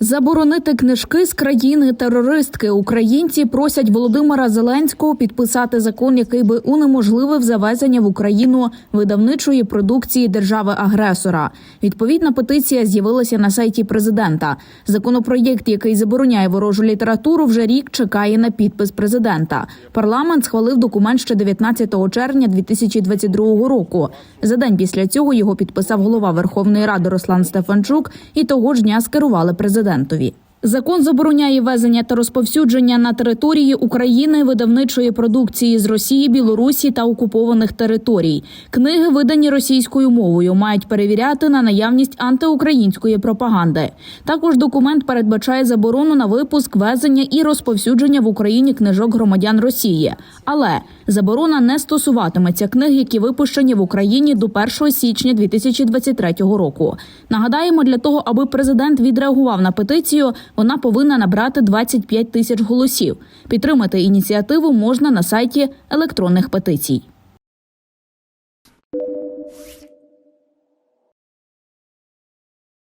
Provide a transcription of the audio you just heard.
Заборонити книжки з країни терористки. Українці просять Володимира Зеленського підписати закон, який би унеможливив завезення в Україну видавничої продукції держави-агресора. Відповідна петиція з'явилася на сайті президента. Законопроєкт, який забороняє ворожу літературу, вже рік чекає на підпис президента. Парламент схвалив документ ще 19 червня 2022 року. За день після цього його підписав голова Верховної Ради Руслан Стефанчук і того ж дня скерували президентові. Закон забороняє везення та розповсюдження на території України видавничої продукції з Росії, Білорусі та окупованих територій. Книги, видані російською мовою, мають перевіряти на наявність антиукраїнської пропаганди. Також документ передбачає заборону на випуск, везення і розповсюдження в Україні книжок громадян Росії. Але заборона не стосуватиметься книг, які випущені в Україні до 1 січня 2023 року. Нагадаємо, для того, аби президент відреагував на петицію, вона повинна набрати 25 тисяч голосів. Підтримати ініціативу можна на сайті електронних петицій.